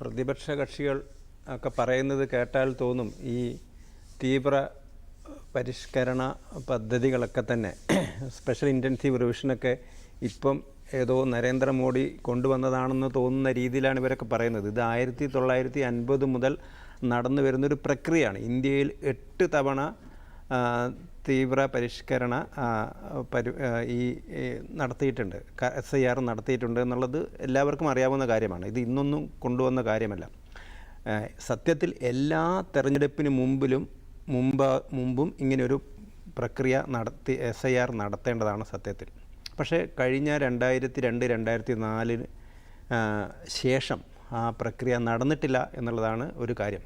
പ്രതിപക്ഷ കക്ഷികൾ ഒക്കെ പറയുന്നത് കേട്ടാൽ തോന്നും ഈ തീവ്ര പരിഷ്കരണ പദ്ധതികളൊക്കെ തന്നെ. സ്പെഷ്യൽ ഇന്റൻസീവ് റിവിഷനൊക്കെ ഇപ്പം ഏതോ നരേന്ദ്രമോദി കൊണ്ടുവന്നതാണെന്ന് തോന്നുന്ന രീതിയിലാണ് ഇവരൊക്കെ പറയുന്നത്. ഇത് ആയിരത്തി തൊള്ളായിരത്തി അൻപത് മുതൽ നടന്നു വരുന്നൊരു പ്രക്രിയയാണ്. ഇന്ത്യയിൽ എട്ട് തവണ തീവ്ര പരിഷ്കരണ പരി ഈ നടത്തിയിട്ടുണ്ട്. എസ് ഐ ആർ നടത്തിയിട്ടുണ്ട് എന്നുള്ളത് എല്ലാവർക്കും അറിയാവുന്ന കാര്യമാണ്. ഇത് ഇന്നൊന്നും കൊണ്ടുവന്ന കാര്യമല്ല. സത്യത്തിൽ എല്ലാ തെരഞ്ഞെടുപ്പിന് മുമ്പിലും മുമ്പ് മുമ്പും ഇങ്ങനെയൊരു പ്രക്രിയ നടത്തി എസ് ഐ ആർ നടത്തേണ്ടതാണ് സത്യത്തിൽ. പക്ഷേ കഴിഞ്ഞ രണ്ടായിരത്തി രണ്ട് രണ്ടായിരത്തി നാലിന് ശേഷം ആ പ്രക്രിയ നടന്നിട്ടില്ല എന്നുള്ളതാണ് ഒരു കാര്യം.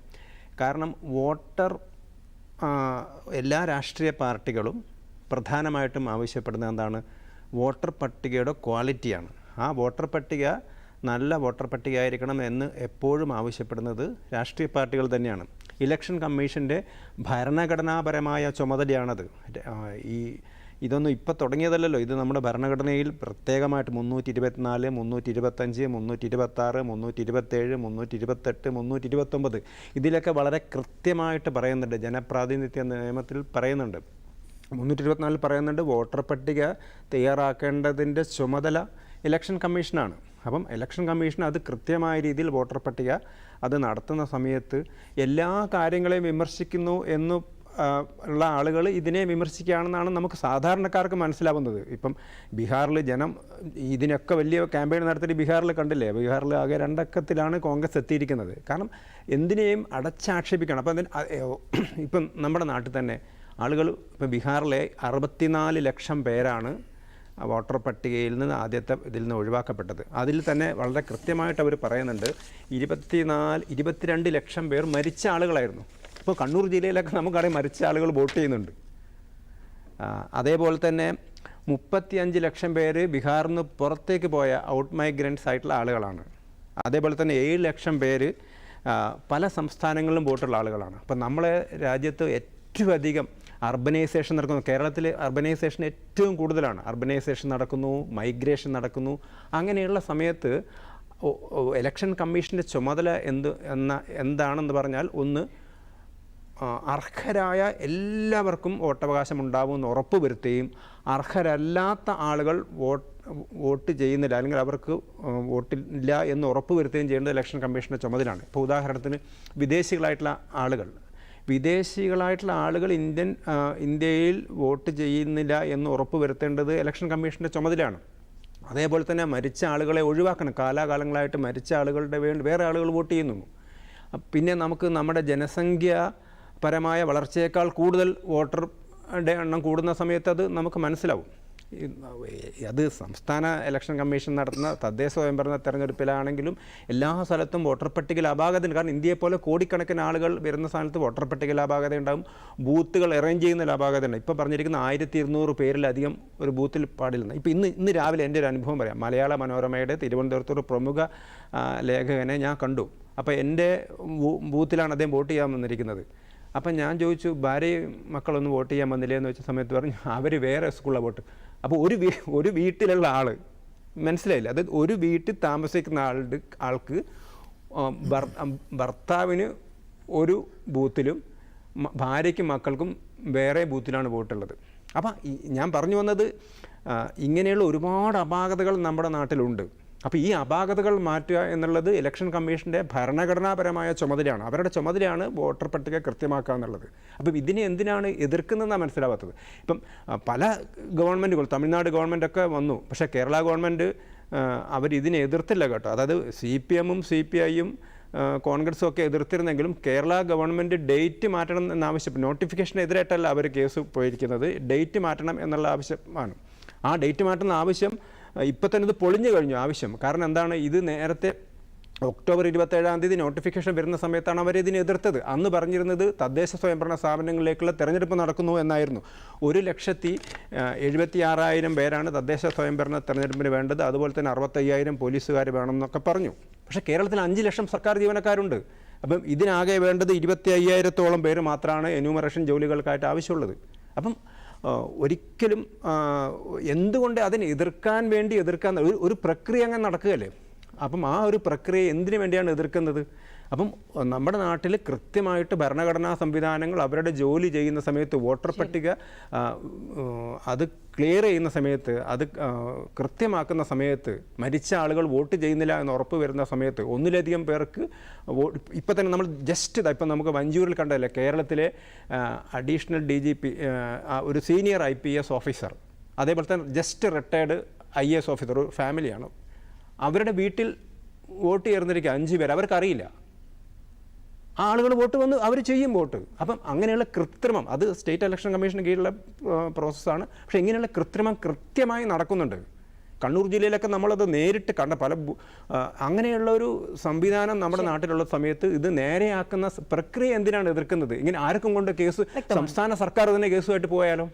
കാരണം വോട്ടർ എല്ലാ രാഷ്ട്രീയ പാർട്ടികളും പ്രധാനമായിട്ടും ആവശ്യപ്പെടുന്നത് എന്താണ്? വോട്ടർ പട്ടികയുടെ ക്വാളിറ്റിയാണ്. ആ വോട്ടർ പട്ടിക നല്ല വോട്ടർ പട്ടിക ആയിരിക്കണം എന്ന് എപ്പോഴും ആവശ്യപ്പെടുന്നത് രാഷ്ട്രീയ പാർട്ടികൾ തന്നെയാണ്. ഇലക്ഷൻ കമ്മീഷന്റെ ഭരണഘടനാപരമായ ചുമതലയാണത്. ഈ ഇതൊന്നും ഇപ്പോൾ തുടങ്ങിയതല്ലല്ലോ. ഇത് നമ്മുടെ ഭരണഘടനയിൽ പ്രത്യേകമായിട്ട് മുന്നൂറ്റി ഇരുപത്തിനാല് മുന്നൂറ്റി ഇരുപത്തഞ്ച് മുന്നൂറ്റി ഇരുപത്താറ് മുന്നൂറ്റി ഇരുപത്തേഴ് മുന്നൂറ്റി ഇരുപത്തെട്ട് മുന്നൂറ്റി ഇരുപത്തൊമ്പത് ഇതിലൊക്കെ വളരെ കൃത്യമായിട്ട് പറയുന്നുണ്ട്. ജനപ്രാതിനിധ്യ നിയമത്തിൽ പറയുന്നുണ്ട്. മുന്നൂറ്റി ഇരുപത്തിനാലിൽ പറയുന്നുണ്ട് വോട്ടർ പട്ടിക തയ്യാറാക്കേണ്ടതിന്റെ ചുമതല ഇലക്ഷൻ കമ്മീഷനാണ്. അപ്പം ഇലക്ഷൻ കമ്മീഷൻ അത് കൃത്യമായ രീതിയിൽ വോട്ടർ പട്ടിക അത് നടത്തുന്ന സമയത്ത് എല്ലാ കാര്യങ്ങളെയും വിമർശിക്കുന്നു എന്ന് ഉള്ള ആളുകൾ ഇതിനെ വിമർശിക്കുകയാണെന്നാണ് നമുക്ക് സാധാരണക്കാർക്ക് മനസ്സിലാവുന്നത്. ഇപ്പം ബീഹാറിൽ ജനം ഇതിനൊക്കെ വലിയ ക്യാമ്പയിൻ നടത്തിയിട്ട് ബീഹാറിൽ കണ്ടില്ലേ? ബീഹാറിൽ ആകെ രണ്ടക്കത്തിലാണ് കോൺഗ്രസ് എത്തിയിരിക്കുന്നത്. കാരണം എന്തിനേയും അടച്ചാക്ഷേപിക്കണം. അപ്പം അതിന് ഇപ്പം നമ്മുടെ നാട്ടിൽ തന്നെ ആളുകൾ ഇപ്പം ബീഹാറിലെ അറുപത്തിനാല് ലക്ഷം പേരാണ് വോട്ടർ പട്ടികയിൽ നിന്ന് ആദ്യത്തെ ഇതിൽ നിന്ന് ഒഴിവാക്കപ്പെട്ടത്. അതിൽ തന്നെ വളരെ കൃത്യമായിട്ട് അവർ പറയുന്നുണ്ട് ഇരുപത്തിനാല് ഇരുപത്തിരണ്ട് ലക്ഷം പേർ മരിച്ച ആളുകളായിരുന്നു. ഇപ്പോൾ കണ്ണൂർ ജില്ലയിലൊക്കെ നമുക്കറിയാം മരിച്ച ആളുകൾ വോട്ട് ചെയ്യുന്നുണ്ട്. അതേപോലെ തന്നെ മുപ്പത്തിയഞ്ച് ലക്ഷം പേര് ബീഹാറിൽ നിന്ന് പുറത്തേക്ക് പോയ ഔട്ട് മൈഗ്രൻസ് ആയിട്ടുള്ള ആളുകളാണ്. അതേപോലെ തന്നെ ഏഴ് ലക്ഷം പേര് പല സംസ്ഥാനങ്ങളിലും വോട്ടുള്ള ആളുകളാണ്. അപ്പം നമ്മളെ രാജ്യത്ത് ഏറ്റവും അധികം അർബനൈസേഷൻ നടക്കുന്നു. കേരളത്തിൽ അർബനൈസേഷൻ ഏറ്റവും കൂടുതലാണ്. അർബനൈസേഷൻ നടക്കുന്നു മൈഗ്രേഷൻ നടക്കുന്നു. അങ്ങനെയുള്ള സമയത്ത് ഇലക്ഷൻ കമ്മീഷന്റെ ചുമതല എന്ത് എന്ന എന്താണെന്ന് പറഞ്ഞാൽ ഒന്ന് അർഹരായ എല്ലാവർക്കും വോട്ടവകാശം ഉണ്ടാവുമെന്ന് ഉറപ്പ് വരുത്തുകയും അർഹരല്ലാത്ത ആളുകൾ വോട്ട് വോട്ട് ചെയ്യുന്നില്ല അല്ലെങ്കിൽ അവർക്ക് വോട്ടില്ല എന്ന് ഉറപ്പ് വരുത്തുകയും ചെയ്യേണ്ടത് ഇലക്ഷൻ കമ്മീഷന്റെ ചുമതലയാണ്. ഇപ്പോൾ ഉദാഹരണത്തിന് വിദേശികളായിട്ടുള്ള ആളുകൾ. വിദേശികളായിട്ടുള്ള ആളുകൾ ഇന്ത്യൻ ഇന്ത്യയിൽ വോട്ട് ചെയ്യുന്നില്ല എന്ന് ഉറപ്പ് വരുത്തേണ്ടത് ഇലക്ഷൻ കമ്മീഷന്റെ ചുമതലയാണ്. അതേപോലെ തന്നെ മരിച്ച ആളുകളെ ഒഴിവാക്കണം. കാലാകാലങ്ങളായിട്ട് മരിച്ച ആളുകളുടെ വേണ്ടി വേറെ ആളുകൾ വോട്ട് ചെയ്യുന്നു പിന്നെ നമുക്ക് നമ്മുടെ ജനസംഖ്യ പരമായ വളർച്ചയേക്കാൾ കൂടുതൽ വോട്ടറുടെ എണ്ണം കൂടുന്ന സമയത്ത് അത് നമുക്ക് മനസ്സിലാവും. അത് സംസ്ഥാന ഇലക്ഷൻ കമ്മീഷൻ നടത്തുന്ന തദ്ദേശ സ്വയംഭരണ തെരഞ്ഞെടുപ്പിലാണെങ്കിലും എല്ലാ സ്ഥലത്തും വോട്ടർ പട്ടികയിൽ അപാകത കാരണം ഇന്ത്യയെ പോലെ കോടിക്കണക്കിന് ആളുകൾ വരുന്ന സ്ഥാനത്ത് വോട്ടർ പട്ടികയിൽ അപാകത ഉണ്ടാകും ബൂത്തുകൾ അറേഞ്ച് ചെയ്യുന്ന അപാകത ഉണ്ട്. ഇപ്പോൾ പറഞ്ഞിരിക്കുന്ന ആയിരത്തി ഇരുന്നൂറ് പേരിലധികം ഒരു ബൂത്തിൽ പാടില്ല ഇപ്പോൾ ഇന്ന് ഇന്ന് രാവിലെ എന്റെ ഒരു അനുഭവം പറയാം. മലയാള മനോരമയുടെ തിരുവനന്തപുരത്തൊരു പ്രമുഖ ലേഖകനെ ഞാൻ കണ്ടു. അപ്പോൾ എന്റെ ബൂത്തിലാണ് അദ്ദേഹം വോട്ട് ചെയ്യാൻ വന്നിരിക്കുന്നത്. അപ്പം ഞാൻ ചോദിച്ചു ഭാര്യയും മക്കളൊന്നും വോട്ട് ചെയ്യാൻ വന്നില്ലേ? എന്ന് വെച്ച സമയത്ത് പറഞ്ഞു അവർ വേറെ സ്കൂളിലാണ് വോട്ട്. അപ്പോൾ ഒരു ഒരു വീട്ടിലുള്ള ആൾ മനസ്സിലായില്ല? അത് ഒരു വീട്ടിൽ താമസിക്കുന്ന ആളുടെ ആൾക്ക് ഭർത്താവിന് ഒരു ബൂത്തിലും ഭാര്യയ്ക്കും മക്കൾക്കും വേറെ ബൂത്തിലാണ് വോട്ടുള്ളത്. അപ്പം ഞാൻ പറഞ്ഞു വന്നത് ഇങ്ങനെയുള്ള ഒരുപാട് അപാകതകൾ നമ്മുടെ നാട്ടിലുണ്ട്. അപ്പോൾ ഈ അപാകതകൾ മാറ്റുക എന്നുള്ളത് ഇലക്ഷൻ കമ്മീഷന്റെ ഭരണഘടനാപരമായ ചുമതലയാണ്. അവരുടെ ചുമതലയാണ് വോട്ടർ പട്ടിക കൃത്യമാക്കുക എന്നുള്ളത്. അപ്പം ഇതിനെ എന്തിനാണ് എതിർക്കുന്നതെന്നാണ് മനസ്സിലാവാത്തത്. ഇപ്പം പല ഗവൺമെന്റുകൾ തമിഴ്നാട് ഗവൺമെന്റൊക്കെ വന്നു. പക്ഷേ കേരള ഗവൺമെന്റ് അവരിതിനെ എതിർത്തില്ല കേട്ടോ. അതായത് സി പി എമ്മും സി പി ഐയും കോൺഗ്രസും ഒക്കെ എതിർത്തിരുന്നെങ്കിലും കേരള ഗവൺമെന്റ് ഡേറ്റ് മാറ്റണം നോട്ടിഫിക്കേഷൻ നോട്ടിഫിക്കേഷനെതിരായിട്ടല്ല അവർ കേസ് പോയിരിക്കുന്നത്. ഡേറ്റ് മാറ്റണം എന്നുള്ള ആവശ്യമാണ് ആ ഡേറ്റ് മാറ്റുന്ന ആവശ്യം ഇപ്പം തന്നെ ഇത് പൊളിഞ്ഞു കഴിഞ്ഞു ആവശ്യം. കാരണം എന്താണ്? ഇത് നേരത്തെ ഒക്ടോബർ ഇരുപത്തേഴാം തീയതി നോട്ടിഫിക്കേഷൻ വരുന്ന സമയത്താണ് അവർ ഇതിനെ എതിർത്തത്. അന്ന് പറഞ്ഞിരുന്നത് തദ്ദേശ സ്വയംഭരണ സ്ഥാപനങ്ങളിലേക്കുള്ള തെരഞ്ഞെടുപ്പ് നടക്കുന്നു എന്നായിരുന്നു. ഒരു ലക്ഷത്തി എഴുപത്തി ആറായിരം പേരാണ് തദ്ദേശ സ്വയംഭരണ തെരഞ്ഞെടുപ്പിന് വേണ്ടത്. അതുപോലെ തന്നെ അറുപത്തയ്യായിരം പോലീസുകാർ വേണമെന്നൊക്കെ പറഞ്ഞു. പക്ഷേ കേരളത്തിൽ അഞ്ച് ലക്ഷം സർക്കാർ ജീവനക്കാരുണ്ട്. അപ്പം ഇതിനാകെ വേണ്ടത് ഇരുപത്തി അയ്യായിരത്തോളം പേര് മാത്രമാണ് എന്യൂമറേഷൻ ജോലികൾക്കായിട്ട് ആവശ്യമുള്ളത്. അപ്പം ഒരിക്കലും എന്തുകൊണ്ട് അതിനെ എതിർക്കാൻ വേണ്ടി എതിർക്കാൻ ഒരു ഒരു പ്രക്രിയ അങ്ങനെ നടക്കുകയല്ലേ? അപ്പം ആ ഒരു പ്രക്രിയ എന്തിനു വേണ്ടിയാണ് എതിർക്കുന്നത്? അപ്പം നമ്മുടെ നാട്ടിൽ കൃത്യമായിട്ട് ഭരണഘടനാ സംവിധാനങ്ങൾ അവരുടെ ജോലി ചെയ്യുന്ന സമയത്ത് വോട്ടർ പട്ടിക അത് ക്ലിയർ ചെയ്യുന്ന സമയത്ത് അത് കൃത്യമാക്കുന്ന സമയത്ത് മരിച്ച ആളുകൾ വോട്ട് ചെയ്യുന്നില്ല എന്ന് ഉറപ്പ് വരുന്ന സമയത്ത് ഒന്നിലധികം പേർക്ക് വോട്ട് ഇപ്പം തന്നെ നമ്മൾ ജസ്റ്റ് ഇതാ ഇപ്പം നമുക്ക് വഞ്ചൂരിൽ കണ്ടതല്ലേ കേരളത്തിലെ അഡീഷണൽ ഡി ജി പി ഒരു senior I P S officer അതേപോലെ തന്നെ just retired I S officer ഒരു ഫാമിലിയാണ് അവരുടെ വീട്ടിൽ വോട്ട് ചേർന്നിരിക്കുക അഞ്ച് പേർ അവർക്കറിയില്ല. ആളുകൾ വോട്ട് വന്ന് അവർ ചെയ്യും വോട്ട്. അപ്പം അങ്ങനെയുള്ള കൃത്രിമം അത് സ്റ്റേറ്റ് ഇലക്ഷൻ കമ്മീഷന് കീഴിലുള്ള പ്രോസസ്സാണ്. പക്ഷേ ഇങ്ങനെയുള്ള കൃത്രിമം കൃത്യമായി നടക്കുന്നുണ്ട്. കണ്ണൂർ ജില്ലയിലൊക്കെ നമ്മളത് നേരിട്ട് കണ്ട പല അങ്ങനെയുള്ള ഒരു സംവിധാനം നമ്മുടെ നാട്ടിലുള്ള സമയത്ത് ഇത് നേരെയാക്കുന്ന പ്രക്രിയ എന്തിനാണ് എതിർക്കുന്നത്? ഇങ്ങനെ ആർക്കും കൊണ്ട് കേസ് സംസ്ഥാന സർക്കാർ തന്നെ കേസുമായിട്ട് പോയാലോ?